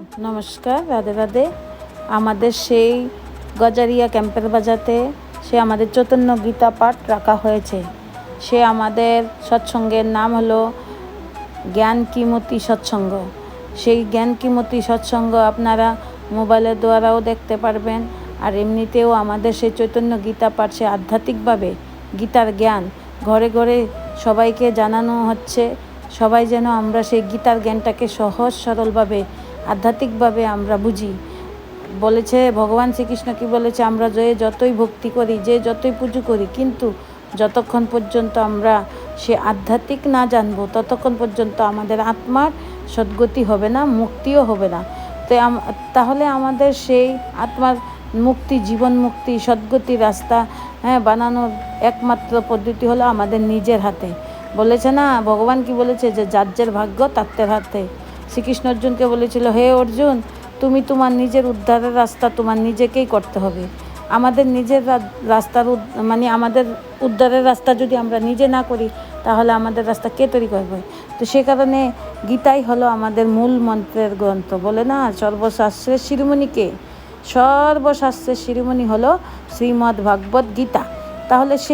নমস্কার, রাধে রাধে। আমাদের সেই গজারিয়া ক্যাম্পের বাজাতে সে আমাদের চৈতন্য গীতা পাঠ রাখা হয়েছে। সে আমাদের সৎসঙ্গের নাম হলো জ্ঞান কিমতি সৎসঙ্গ। সেই জ্ঞান কিমতি সৎসঙ্গ আপনারা মোবাইলের দ্বারাও দেখতে পারবেন আর এমনিতেও আমাদের সেই চৈতন্য গীতা পাঠ সে আধ্যাত্মিকভাবে গীতার জ্ঞান। ঘরে ঘরে সবাইকে জানানো হচ্ছে, সবাই যেন আমরা সেই গীতার জ্ঞানটাকে সহজ সরলভাবে আধ্যাত্মিকভাবে আমরা বুঝি। বলেছে, ভগবান শ্রীকৃষ্ণ কি বলেছে, আমরা যে যতই ভক্তি করি, যে যতই পুজো করি, কিন্তু যতক্ষণ পর্যন্ত আমরা সে আধ্যাত্মিক না জানব, ততক্ষণ পর্যন্ত আমাদের আত্মার সদ্গতি হবে না, মুক্তিও হবে না। তো তাহলে আমাদের সেই আত্মার মুক্তি, জীবন মুক্তি সদ্গতি রাস্তা হ্যাঁ বানানোর একমাত্র পদ্ধতি হলো আমাদের নিজের হাতে। বলেছে না, ভগবান কি বলেছে যে, যার ভাগ্য তাত্তের হাতে। শ্রীকৃষ্ণ অর্জুনকে বলেছিল, হে অর্জুন, তুমি তোমার নিজের উদ্ধারের রাস্তা তোমার নিজেকেই করতে হবে। আমাদের নিজের রাস্তার মানে আমাদের উদ্ধারের রাস্তা যদি আমরা নিজে না করি, তাহলে আমাদের রাস্তা কে তৈরি করবে? তো সে কারণে গীতাই হলো আমাদের মূল মন্ত্রের গ্রন্থ। বলে না, সর্বশাস্ত্রের শিরোমণিকে সর্বশাস্ত্রের শিরোমণি হলো শ্রীমদ্ ভাগবত গীতা। তাহলে সেই